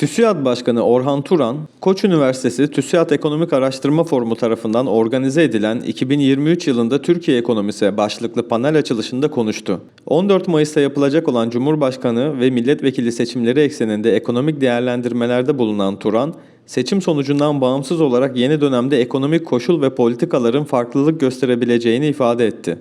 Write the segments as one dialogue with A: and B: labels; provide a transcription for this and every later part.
A: TÜSİAD Başkanı Orhan Turan, Koç Üniversitesi TÜSİAD Ekonomik Araştırma Forumu tarafından organize edilen 2023 yılında Türkiye ekonomisi başlıklı panel açılışında konuştu. 14 Mayıs'ta yapılacak olan Cumhurbaşkanı ve milletvekili seçimleri ekseninde ekonomik değerlendirmelerde bulunan Turan, seçim sonucundan bağımsız olarak yeni dönemde ekonomik koşul ve politikaların farklılık gösterebileceğini ifade etti.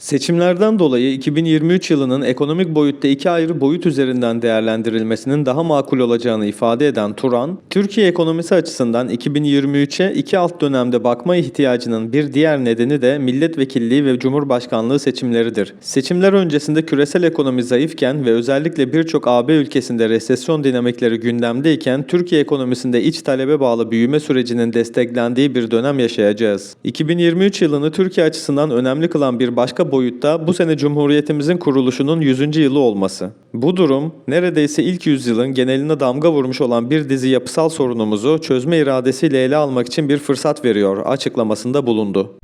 A: Seçimlerden dolayı 2023 yılının ekonomik boyutta iki ayrı boyut üzerinden değerlendirilmesinin daha makul olacağını ifade eden Turan, Türkiye ekonomisi açısından 2023'e iki alt dönemde bakma ihtiyacının bir diğer nedeni de milletvekilliği ve cumhurbaşkanlığı seçimleridir. Seçimler öncesinde küresel ekonomi zayıfken ve özellikle birçok AB ülkesinde resesyon dinamikleri gündemdeyken Türkiye ekonomisinde iç talebe bağlı büyüme sürecinin desteklendiği bir dönem yaşayacağız. 2023 yılını Türkiye açısından önemli kılan bir başka boyutta bu sene Cumhuriyetimizin kuruluşunun 100. yılı olması. Bu durum neredeyse ilk yüzyılın geneline damga vurmuş olan bir dizi yapısal sorunumuzu çözme iradesiyle ele almak için bir fırsat veriyor açıklamasında bulundu.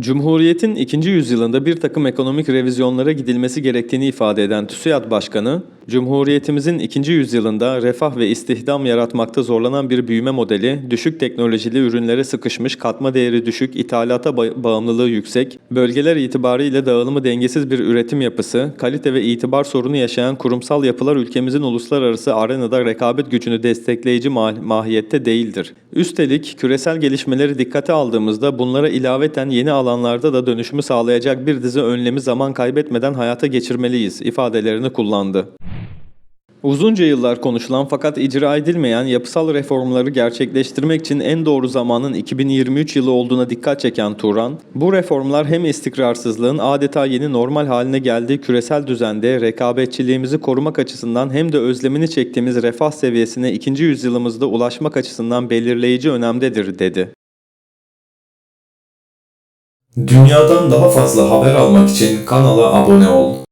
A: Cumhuriyet'in ikinci yüzyılında bir takım ekonomik revizyonlara gidilmesi gerektiğini ifade eden TÜSİAD Başkanı, Cumhuriyetimizin ikinci yüzyılında refah ve istihdam yaratmakta zorlanan bir büyüme modeli, düşük teknolojili ürünlere sıkışmış, katma değeri düşük, ithalata ba- bağımlılığı yüksek, bölgeler itibariyle dağılımı dengesiz bir üretim yapısı, kalite ve itibar sorunu yaşayan kurumsal yapılar ülkemizin uluslararası arenada rekabet gücünü destekleyici ma- mahiyette değildir. Üstelik küresel gelişmeleri dikkate aldığımızda bunlara ilaveten yeni alanlarda da dönüşümü sağlayacak bir dizi önlemi zaman kaybetmeden hayata geçirmeliyiz ifadelerini kullandı. Uzunca yıllar konuşulan fakat icra edilmeyen yapısal reformları gerçekleştirmek için en doğru zamanın 2023 yılı olduğuna dikkat çeken Turan, bu reformlar hem istikrarsızlığın adeta yeni normal haline geldiği küresel düzende rekabetçiliğimizi korumak açısından hem de özlemini çektiğimiz refah seviyesine ikinci yüzyılımızda ulaşmak açısından belirleyici önemdedir dedi.
B: Dünyadan daha fazla haber almak için kanala abone ol.